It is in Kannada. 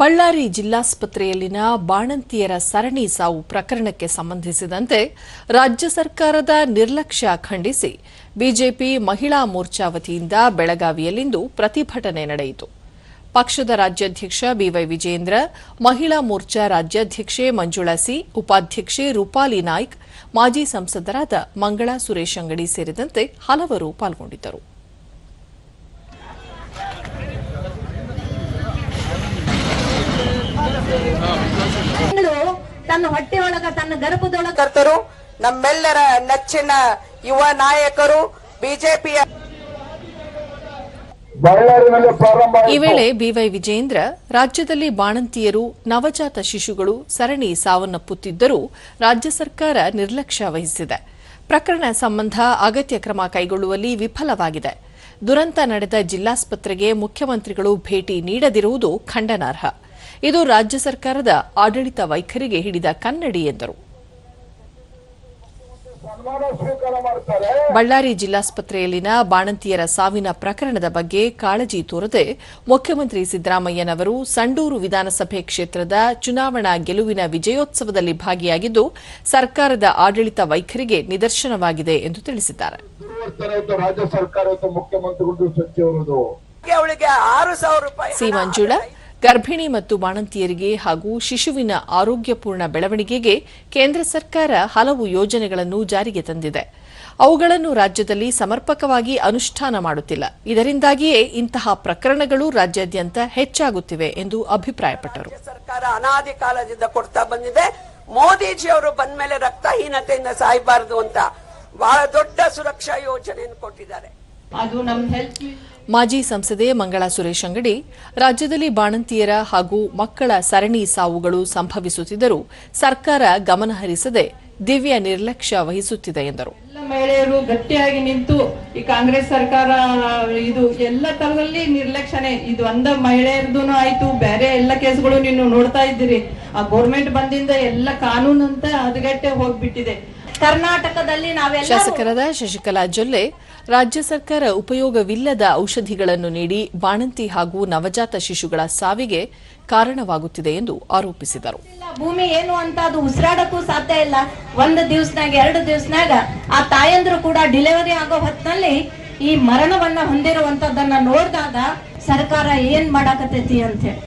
ಬಳ್ಳಾರಿ ಜಿಲ್ಲಾಸ್ಪತ್ರೆಯಲ್ಲಿನ ಬಾಣಂತಿಯರ ಸರಣಿ ಸಾವು ಪ್ರಕರಣಕ್ಕೆ ಸಂಬಂಧಿಸಿದಂತೆ ರಾಜ್ಯ ಸರ್ಕಾರದ ನಿರ್ಲಕ್ಷ್ಯ ಖಂಡಿಸಿ ಬಿಜೆಪಿ ಮಹಿಳಾ ಮೋರ್ಚಾ ವತಿಯಿಂದ ಬೆಳಗಾವಿಯಲ್ಲಿಂದು ಪ್ರತಿಭಟನೆ ನಡೆಯಿತು. ಪಕ್ಷದ ರಾಜ್ಯಾಧ್ಯಕ್ಷ ಬಿವೈ ವಿಜೇಂದ್ರ ಮಹಿಳಾ ಮೋರ್ಚಾ ರಾಜ್ಯಾಧ್ಯಕ್ಷೆ ಮಂಜುಳಾ ಸಿ, ಉಪಾಧ್ಯಕ್ಷೆ ರೂಪಾಲಿ ನಾಯ್ಕ್, ಮಾಜಿ ಸಂಸದರಾದ ಮಂಗಳಾ ಸುರೇಶ್ ಅಂಗಡಿ ಸೇರಿದಂತೆ ಹಲವರು ಪಾಲ್ಗೊಂಡಿದ್ದರು. ತನ್ನ ಹೊಟ್ಟೆಯೊಳಗ ತನ್ನ ಗರ್ಭದೊಳಗ ಕರ್ತರು ನಮ್ಮೆಲ್ಲರ ನೆಚ್ಚಿನ ಯುವ ನಾಯಕರು ಬಿಜೆಪಿಯ ಈ ವೇಳೆ ಬಿವೈ ವಿಜೇಂದ್ರ ರಾಜ್ಯದಲ್ಲಿ ಬಾಣಂತಿಯರು ನವಜಾತ ಶಿಶುಗಳು ಸರಣಿ ಸಾವನ್ನಪ್ಪುತ್ತಿದ್ದರೂ ರಾಜ್ಯ ಸರ್ಕಾರ ನಿರ್ಲಕ್ಷ್ಯ ವಹಿಸಿದೆ. ಪ್ರಕರಣ ಸಂಬಂಧ ಅಗತ್ಯ ಕ್ರಮ ಕೈಗೊಳ್ಳುವಲ್ಲಿ ವಿಫಲವಾಗಿದೆ. ದುರಂತ ನಡೆದ ಜಿಲ್ಲಾಸ್ಪತ್ರೆಗೆ ಮುಖ್ಯಮಂತ್ರಿಗಳು ಭೇಟಿ ನೀಡದಿರುವುದು ಖಂಡನಾರ್ಹ. ಇದು ರಾಜ್ಯ ಸರ್ಕಾರದ ಆಡಳಿತ ವೈಖರಿಗೆ ಹಿಡಿದ ಕನ್ನಡಿ ಎಂದರು. ಬಳ್ಳಾರಿ ಜಿಲ್ಲಾಸ್ಪತ್ರೆಯಲ್ಲಿನ ಬಾಣಂತಿಯರ ಸಾವಿನ ಪ್ರಕರಣದ ಬಗ್ಗೆ ಕಾಳಜಿ ತೋರದೆ ಮುಖ್ಯಮಂತ್ರಿ ಸಿದ್ದರಾಮಯ್ಯನವರು ಸಂಡೂರು ವಿಧಾನಸಭೆ ಕ್ಷೇತ್ರದ ಚುನಾವಣಾ ಗೆಲುವಿನ ವಿಜಯೋತ್ಸವದಲ್ಲಿ ಭಾಗಿಯಾಗಿದ್ದು ಸರ್ಕಾರದ ಆಡಳಿತ ವೈಖರಿಗೆ ನಿದರ್ಶನವಾಗಿದೆ ಎಂದು ತಿಳಿಸಿದ್ದಾರೆ. ಸಿ ಮಂಜುಳಾ ಗರ್ಭಿಣಿ ಮತ್ತು ಬಾಣಂತಿಯರಿಗೆ ಹಾಗೂ ಶಿಶುವಿನ ಆರೋಗ್ಯಪೂರ್ಣ ಬೆಳವಣಿಗೆಗೆ ಕೇಂದ್ರ ಸರ್ಕಾರ ಹಲವು ಯೋಜನೆಗಳನ್ನು ಜಾರಿಗೆ ತಂದಿದೆ. ಅವುಗಳನ್ನು ರಾಜ್ಯದಲ್ಲಿ ಸಮರ್ಪಕವಾಗಿ ಅನುಷ್ಠಾನ ಮಾಡುತ್ತಿಲ್ಲ. ಇದರಿಂದಾಗಿಯೇ ಇಂತಹ ಪ್ರಕರಣಗಳು ರಾಜ್ಯಾದ್ಯಂತ ಹೆಚ್ಚಾಗುತ್ತಿವೆ ಎಂದು ಅಭಿಪ್ರಾಯಪಟ್ಟರು. ಸರ್ಕಾರ ಅನಾದಿ ಕಾಲದಿಂದ ಕೊಡ್ತಾ ಬಂದಿದೆ. ಮೋದಿಜಿ ಅವರು ಬಂದ್ಮೇಲೆ ರಕ್ತಹೀನತೆಯಿಂದ ಸಾಯಬಾರದು ಅಂತ ಬಹಳ ದೊಡ್ಡ ಸುರಕ್ಷಾ ಯೋಜನೆಯನ್ನು ಕೊಟ್ಟಿದ್ದಾರೆ. ಅದು ನಮ್ ಹೆಲ್ತ್ ಮಾಜಿ ಸಂಸದೆ ಮಂಗಳಾ ಸುರೇಶ್ ಅಂಗಡಿ ರಾಜ್ಯದಲ್ಲಿ ಬಾಣಂತಿಯರ ಹಾಗೂ ಮಕ್ಕಳ ಸರಣಿ ಸಾವುಗಳು ಸಂಭವಿಸುತ್ತಿದ್ದರೂ ಸರ್ಕಾರ ಗಮನಹರಿಸದೆ ದಿವ್ಯ ನಿರ್ಲಕ್ಷ್ಯ ವಹಿಸುತ್ತಿದೆ ಎಂದರು. ಎಲ್ಲ ಮಹಿಳೆಯರು ಗಟ್ಟಿಯಾಗಿ ನಿಂತು ಈ ಕಾಂಗ್ರೆಸ್ ಸರ್ಕಾರ ಇದು ಎಲ್ಲ ತರದಲ್ಲಿ ನಿರ್ಲಕ್ಷಣೆ ಇದು ಅಂದ ಮಹಿಳೆಯರದು ಆಯ್ತು ಬೇರೆ ಎಲ್ಲ ಕೇಸ್ಗಳು ನೀನು ನೋಡ್ತಾ ಇದ್ದೀರಿ. ಆ ಗೋರ್ಮೆಂಟ್ ಬಂದಿಂದ ಎಲ್ಲ ಕಾನೂನು ಅಂತ ಹದಗೆಟ್ಟೆ ಹೋಗ್ಬಿಟ್ಟಿದೆ. ಕರ್ನಾಟಕದಲ್ಲಿ ನಾವೆಲ್ಲ ಶಾಸಕರಾದ ಶಶಿಕಲಾ ಜೊಲ್ಲೆ ರಾಜ್ಯ ಸರ್ಕಾರ ಉಪಯೋಗವಿಲ್ಲದ ಔಷಧಿಗಳನ್ನು ನೀಡಿ ಬಾಣಂತಿ ಹಾಗೂ ನವಜಾತ ಶಿಶುಗಳ ಸಾವಿಗೆ ಕಾರಣವಾಗುತ್ತಿದೆ ಎಂದು ಆರೋಪಿಸಿದರು. ಭೂಮಿ ಏನು ಅಂತ ಅದು ಉಸಿರಾಡಕ್ಕೂ ಸಾಧ್ಯ ಇಲ್ಲ. ಒಂದು ದಿವಸನಾಗ, ಎರಡು ದಿವಸನಾಗ ಆ ತಾಯಂದ್ರು ಕೂಡ ಡಿಲಿವರಿ ಆಗೋ ಹೊತ್ತಿನಲ್ಲಿ ಈ ಮರಣವನ್ನ ಹೊಂದಿರುವಂತದನ್ನ ನೋಡಿದಾಗ ಸರ್ಕಾರ ಏನ್ ಮಾಡಾಕತೈತಿ ಅಂತ ಹೇಳಿ.